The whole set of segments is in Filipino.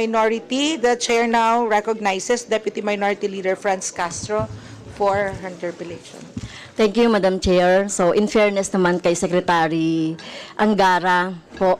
Minority, the chair now recognizes Deputy Minority Leader Franz Castro for her interpellation. Thank you, Madam Chair. So, in fairness naman kay Secretary Angara po,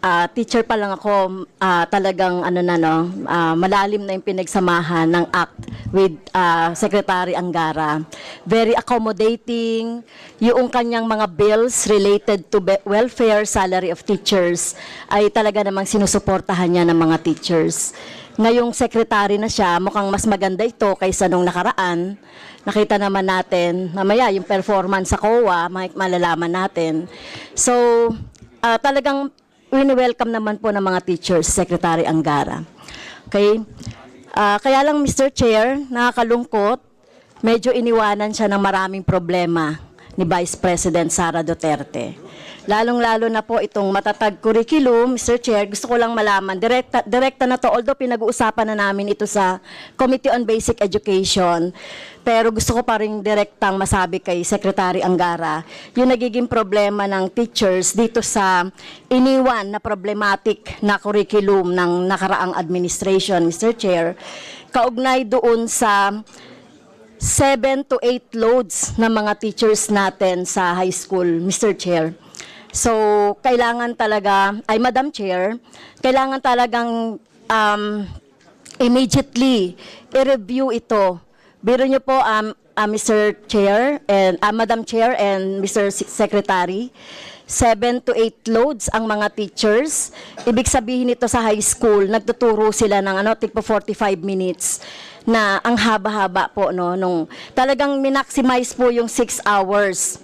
ah, teacher pa lang ako, ah, talagang ano na no, ah, malalim na yung pinagsamahan ng ACT with ah, Secretary Angara. Very accommodating, yung kanyang mga bills related to welfare, salary of teachers, ay talaga namang sinusuportahan niya ng mga teachers. Ngayong secretary na siya, mukhang mas maganda ito kaysa nung nakaraan. Nakita naman natin, mamaya yung performance sa COA, malalaman natin. So, ah, talagang wini-welcome naman po ng mga teachers, Secretary Angara. Okay? Ah, kaya lang, Mr. Chair, nakakalungkot, medyo iniwanan siya ng maraming problema ni Vice President Sara Duterte. Lalong-lalo na po itong matatag curriculum, Mr. Chair, gusto ko lang malaman, direkta, direkta na to, although pinag-uusapan na namin ito sa Committee on Basic Education, pero gusto ko pa rin direktang masabi kay Secretary Angara, yung nagiging problema ng teachers dito sa iniwan na problematic na curriculum ng nakaraang administration, Mr. Chair, kaugnay doon sa 7 to 8 loads ng mga teachers natin sa high school, Mr. Chair. So, kailangan talaga, ay Madam Chair, kailangan talagang um, immediately i-review ito. Biro niyo po, um, uh, Mr. Chair, and, uh, Madam Chair and Mr. Se- Secretary, 7 to 8 loads ang mga teachers. Ibig sabihin nito sa high school, nagtuturo sila ng ano, tigpo 45 minutes na ang haba-haba po no nung talagang minaximize po yung 6 hours.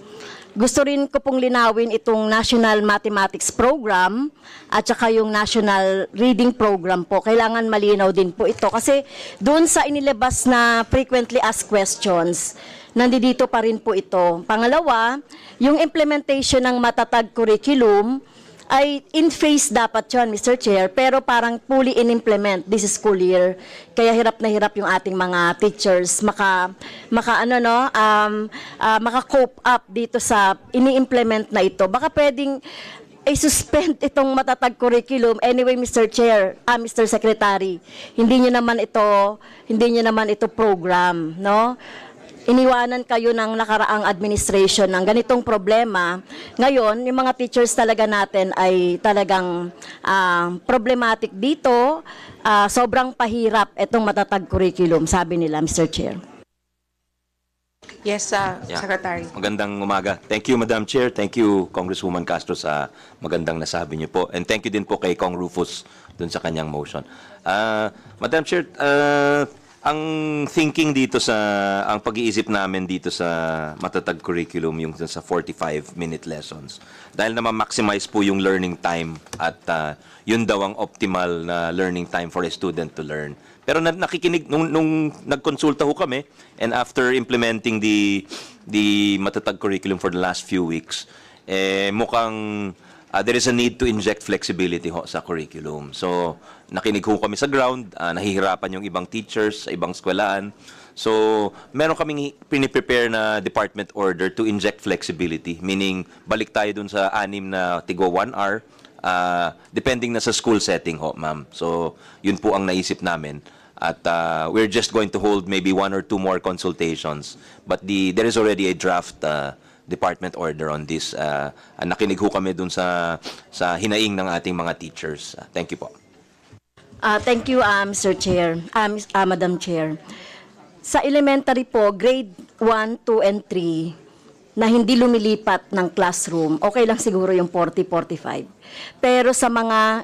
Gusto rin ko pong linawin itong National Mathematics Program at saka yung National Reading Program po. Kailangan malinaw din po ito kasi doon sa inilabas na frequently asked questions, nandito pa rin po ito. Pangalawa, yung implementation ng matatag curriculum ay in phase dapat yun, Mr. Chair, pero parang fully in-implement this school year. Kaya hirap na hirap yung ating mga teachers maka, maka ano no, um, ah, maka-cope up dito sa ini-implement na ito. Baka pwedeng i-suspend itong matatag curriculum. Anyway, Mr. Chair, ah, Mr. Secretary, hindi niyo naman ito, hindi niyo naman ito program, no? Iniwanan kayo ng nakaraang administration ng ganitong problema. Ngayon, yung mga teachers talaga natin ay talagang ah, problematic dito. Ah, sobrang pahirap itong matatag curriculum, sabi nila, Mr. Chair. Yes, uh, Yeah. Secretary. Magandang umaga. Thank you, Madam Chair. Thank you, Congresswoman Castro, sa magandang nasabi niyo po. And thank you din po kay Kong Rufus dun sa kanyang motion. Ah, Madam Chair, ah, ang thinking dito sa, ang pag-iisip namin dito sa matatag curriculum, yung sa 45-minute lessons, dahil na ma-maximize po yung learning time at ah, yun daw ang optimal na learning time for a student to learn. Pero na, nakikinig nung, nung nagkonsulta ho kami and after implementing the the matatag curriculum for the last few weeks, eh mukhang ah, there is a need to inject flexibility ho sa curriculum. So, nakinig ho kami sa ground, ah, nahihirapan yung ibang teachers sa ibang eskwelahan. So, meron kaming piniprepare na department order to inject flexibility, meaning balik tayo dun sa anim na tigo one hour, ah, depending na sa school setting ho, ma'am. So, yun po ang naisip namin. At ah, we're just going to hold maybe one or two more consultations. But the there is already a draft ah, department order on this. Uh, nakinig ho kami dun sa, sa hinaing ng ating mga teachers. Ah, thank you po. Ah, thank you, ah, Mr. Chair, ah, Miss- ah, Madam Chair. Sa elementary po, grade 1, 2, and 3, na hindi lumilipat ng classroom, okay lang siguro yung 40-45. Pero sa mga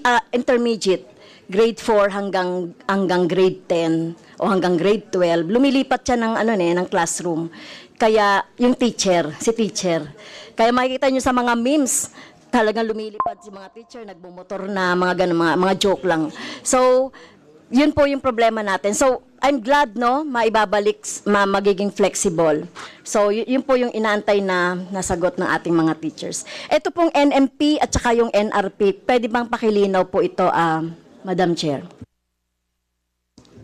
ah, intermediate, grade 4 hanggang hanggang grade 10 o hanggang grade 12, lumilipat siya ng ano ne, ng classroom. Kaya yung teacher, si teacher. Kaya makikita nyo sa mga memes, talagang lumilipad si mga teacher, nagbumotor na, mga ganun, mga, mga joke lang. So, yun po yung problema natin. So, I'm glad, no, maibabalik, ma magiging flexible. So, yun po yung inaantay na nasagot ng ating mga teachers. Ito pong NMP at saka yung NRP, pwede bang pakilinaw po ito, ah, Madam Chair?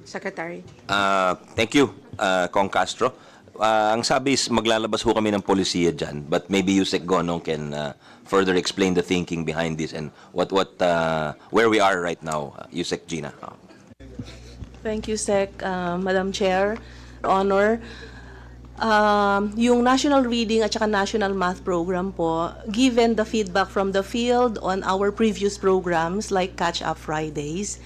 Secretary. Uh, thank you, uh, Kong Castro. Ah, ang sabi is maglalabas ho kami ng polisiya dyan, but maybe Yusek Gonong can ah, further explain the thinking behind this and what what ah, where we are right now. Uh, Yusek Gina. Ah. Thank you, Sec, uh, Madam Chair, Honor. Um, yung National Reading at saka National Math Program po, given the feedback from the field on our previous programs like Catch Up Fridays,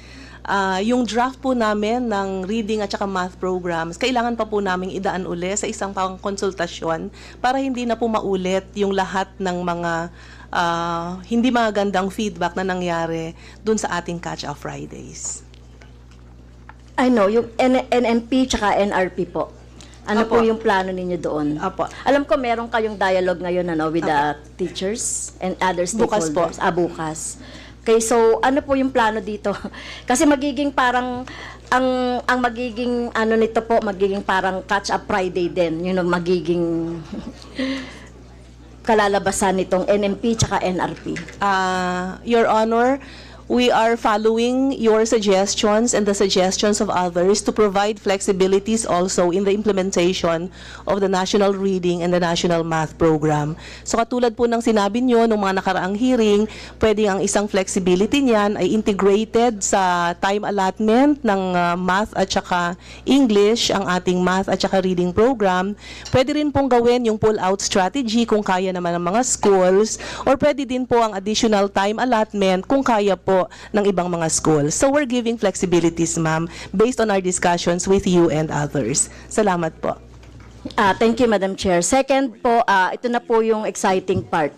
uh, yung draft po namin ng reading at saka math programs, kailangan pa po namin idaan uli sa isang pang konsultasyon para hindi na po maulit yung lahat ng mga uh, hindi magandang feedback na nangyari dun sa ating Catch Up Fridays. I know, yung N- NMP tsaka NRP po. Ano Apo. po yung plano ninyo doon? Apo. Alam ko meron kayong dialogue ngayon ano, with the teachers and other Bukas po. stakeholders. Ah, bukas. Okay, so ano po yung plano dito? Kasi magiging parang ang ang magiging ano nito po magiging parang catch up Friday din. Yun ang magiging kalalabasan nitong NMP tsaka NRP. Uh, Your Honor, we are following your suggestions and the suggestions of others to provide flexibilities also in the implementation of the National Reading and the National Math Program. So katulad po ng sinabi nyo nung mga nakaraang hearing, pwede ang isang flexibility niyan ay integrated sa time allotment ng uh, math at saka English, ang ating math at saka reading program. Pwede rin pong gawin yung pull-out strategy kung kaya naman ng mga schools or pwede din po ang additional time allotment kung kaya po ng ibang mga schools. So we're giving flexibilities, ma'am, based on our discussions with you and others. Salamat po. Ah, thank you, Madam Chair. Second po, ah, ito na po yung exciting part.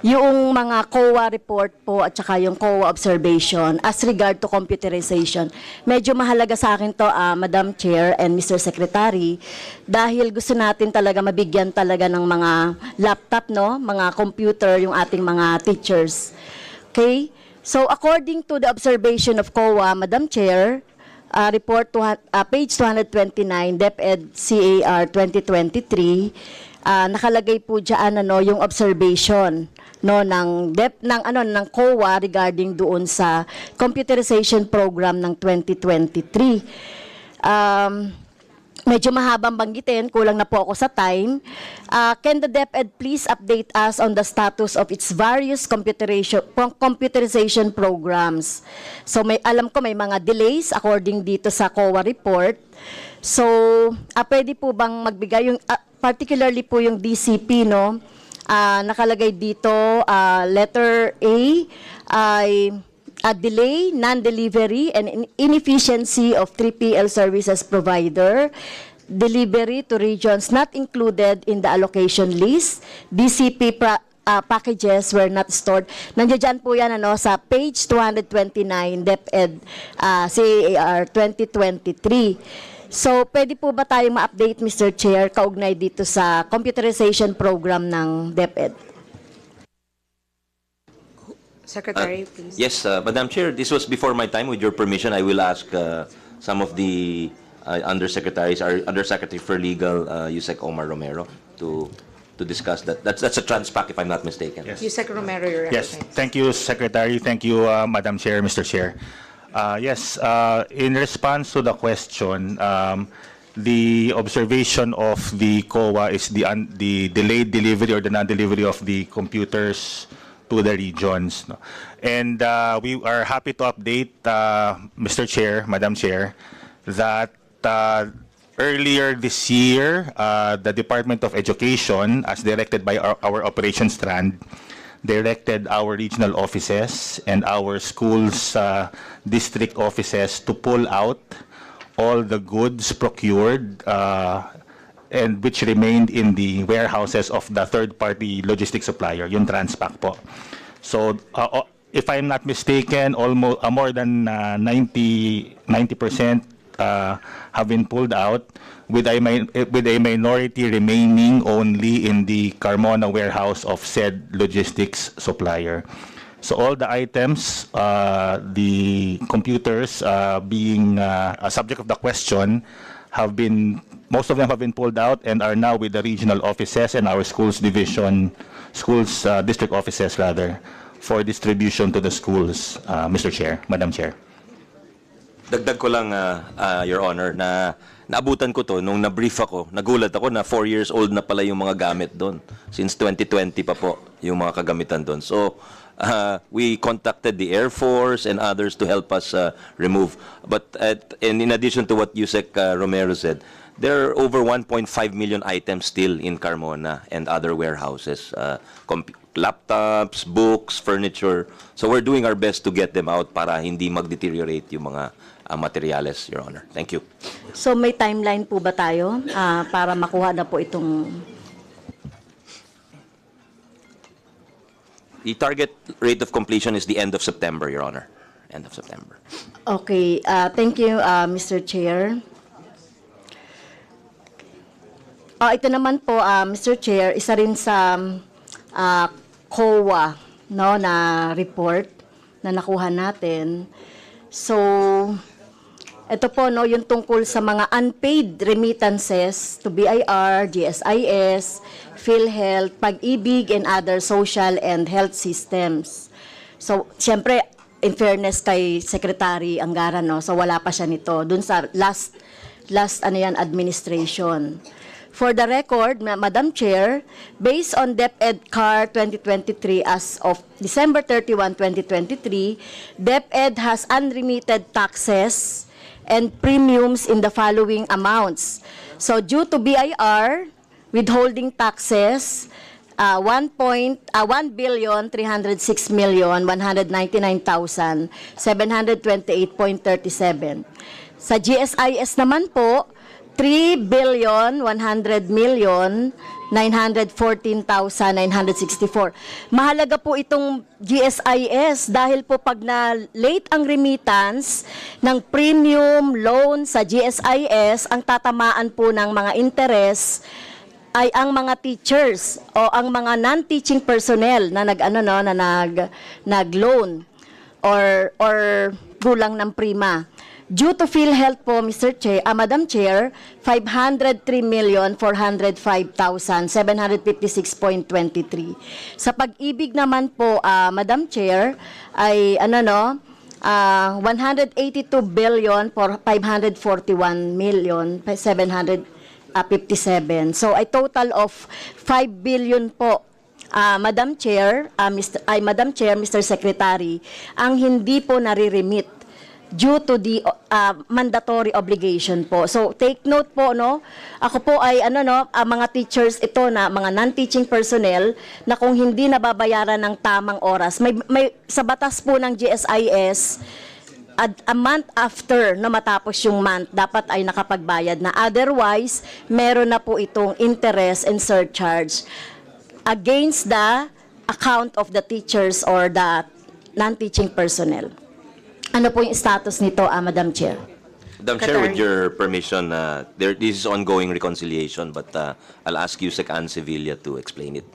Yung mga COA report po at saka yung COA observation as regard to computerization. Medyo mahalaga sa akin to, ah, Madam Chair and Mr. Secretary, dahil gusto natin talaga mabigyan talaga ng mga laptop, no? mga computer, yung ating mga teachers. Okay? So according to the observation of COA, Madam Chair, uh, report to, uh, page 229, DepEd CAR 2023, uh, nakalagay po diyan ano yung observation no ng dep ng ano ng COA regarding doon sa computerization program ng 2023. Um, medyo mahabang banggitin, kulang na po ako sa time. Uh, can the DepEd please update us on the status of its various computerization, computerization programs? So may alam ko may mga delays according dito sa COA report. So, ah, pwede po bang magbigay yung ah, particularly po yung DCP no? Ah, nakalagay dito ah, letter A ay a delay, non-delivery, and in- inefficiency of 3PL services provider, delivery to regions not included in the allocation list, DCP uh, packages were not stored. Nandiyan po yan ano, sa page 229, DepEd uh, CAR 2023. So, pwede po ba tayong ma-update, Mr. Chair, kaugnay dito sa computerization program ng DepEd? Secretary, please. Yes, uh, Madam Chair, this was before my time. With your permission, I will ask uh, some of the uh, undersecretaries, our Undersecretary for Legal, uh, Yusek Omar Romero, to to discuss that. That's that's a transpac, if I'm not mistaken. Yes. Yusek Romero, you're Yes, thank you, Secretary. Thank you, uh, Madam Chair, Mr. Chair. Uh, Yes, uh, in response to the question, um, the observation of the COA is the un- the delayed delivery or the non-delivery of the computers to the regions. no? And uh, we are happy to update, uh, Mr. Chair, Madam Chair, that uh, earlier this year, uh, the Department of Education, as directed by our, our operations strand, directed our regional offices and our schools uh, district offices to pull out all the goods procured uh, and which remained in the warehouses of the third-party logistics supplier, yung Transpac po. So, uh, uh, if I'm not mistaken, almost uh, more than uh, 90 90% uh, have been pulled out with a with a minority remaining only in the Carmona warehouse of said logistics supplier. So all the items, uh, the computers uh, being uh, a subject of the question have been, most of them have been pulled out and are now with the regional offices and our schools division, schools, uh, district offices rather, for distribution to the schools, uh, Mr. Chair, Madam Chair. Dagdag ko lang, uh, uh, Your Honor, na naabutan ko to, nung na-brief ako, nagulat ako na 4 years old na pala yung mga gamit doon. Since 2020 pa po yung mga kagamitan doon. So, uh, we contacted the Air Force and others to help us uh, remove. But at, and in addition to what Yusek uh, Romero said, there are over 1.5 million items still in Carmona and other warehouses. Uh, laptops, books, furniture. So we're doing our best to get them out para hindi mag-deteriorate yung mga uh, materials, Your Honor. Thank you. So may timeline po ba tayo ah, para makuha na po itong The target rate of completion is the end of September, Your Honor. End of September. Okay, uh, thank you, uh, Mr. Chair. Ah, ito naman po, uh, Mr. Chair, isa rin sa uh, COA no, na report na nakuha natin. So, ito po, no, yung tungkol sa mga unpaid remittances to BIR, GSIS, PhilHealth, Pag-ibig, and other social and health systems. So, siyempre, in fairness kay Secretary Angara, no, so wala pa siya nito. Dun sa last, last ano yan, administration. For the record, Ma- Madam Chair, based on DepEd CAR 2023 as of December 31, 2023, DepEd has unremitted taxes and premiums in the following amounts. So due to BIR, withholding taxes, uh, 1 point, uh, 1 billion 306 million 199,000 728.37. Sa GSIS naman po, 3 billion 100 million 914,964. Mahalaga po itong GSIS dahil po pag na late ang remittance ng premium loan sa GSIS, ang tatamaan po ng mga interest ay ang mga teachers o ang mga non-teaching personnel na nag ano no na nag nag-loan or or gulang ng prima. Due to PhilHealth po, Mr. Chair, ah, Madam Chair, 503,405,756.23. Sa pag-ibig naman po, ah, Madam Chair, ay ano no, ah, 182 billion for 541 million 757. So a total of 5 billion po Ah, Madam Chair, ah, Mr. ay Madam Chair, Mr. Secretary, ang hindi po nare-remit due to the ah, mandatory obligation po. So take note po no. Ako po ay ano no, ah, mga teachers ito na mga non-teaching personnel na kung hindi nababayaran ng tamang oras, may, may sa batas po ng GSIS a, a month after na matapos yung month, dapat ay nakapagbayad na. Otherwise, meron na po itong interest and surcharge against the account of the teachers or the non-teaching personnel. Ano po yung status nito, ah, Madam Chair? Madam Chair, with your permission, uh, there, this is ongoing reconciliation, but uh, I'll ask Yusek Ann Sevilla to explain it.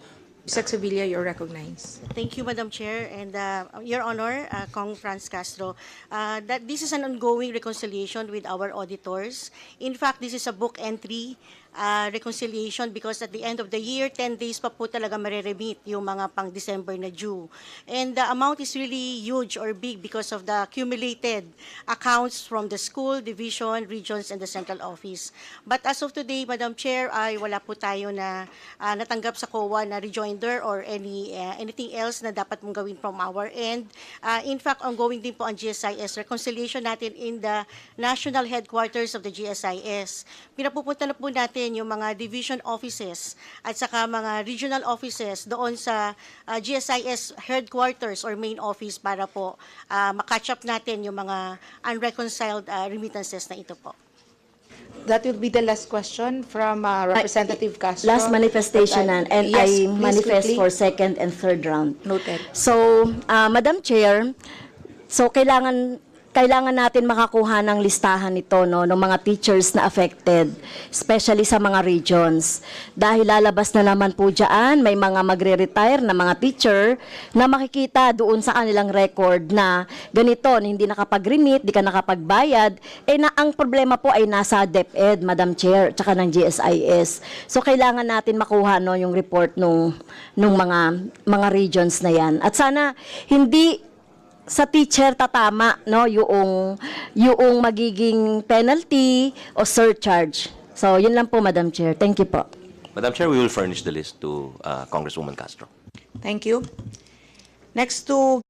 Sec Sevilla, you're recognized. Thank you, Madam Chair, and uh, Your Honor, uh, Kong Franz Castro, uh, that this is an ongoing reconciliation with our auditors. In fact, this is a book entry uh, reconciliation because at the end of the year, 10 days pa po talaga mareremit yung mga pang December na due. And the amount is really huge or big because of the accumulated accounts from the school, division, regions, and the central office. But as of today, Madam Chair, ay wala po tayo na uh, natanggap sa COA na rejoinder or any uh, anything else na dapat mong gawin from our end. Uh, in fact, ongoing din po ang GSIS reconciliation natin in the national headquarters of the GSIS. Pinapupunta na po natin yung mga division offices at saka mga regional offices doon sa uh, GSIS headquarters or main office para po uh, makatch up natin yung mga unreconciled uh, remittances na ito po. That will be the last question from uh, Representative Castro. Last manifestation, But and, yes, I manifest quickly. for second and third round. Noted. So, ah, Madam Chair, so kailangan kailangan natin makakuha ng listahan nito no ng mga teachers na affected, especially sa mga regions. Dahil lalabas na naman po diyan, may mga magre-retire na mga teacher na makikita doon sa kanilang record na ganito, hindi nakapag-remit, di ka nakapagbayad, eh na ang problema po ay nasa DepEd, Madam Chair, tsaka ng GSIS. So kailangan natin makuha no yung report nung nung mga mga regions na yan. At sana hindi sa teacher tatama no yung yung magiging penalty o surcharge. So yun lang po Madam Chair. Thank you po. Madam Chair, we will furnish the list to uh, Congresswoman Castro. Thank you. Next to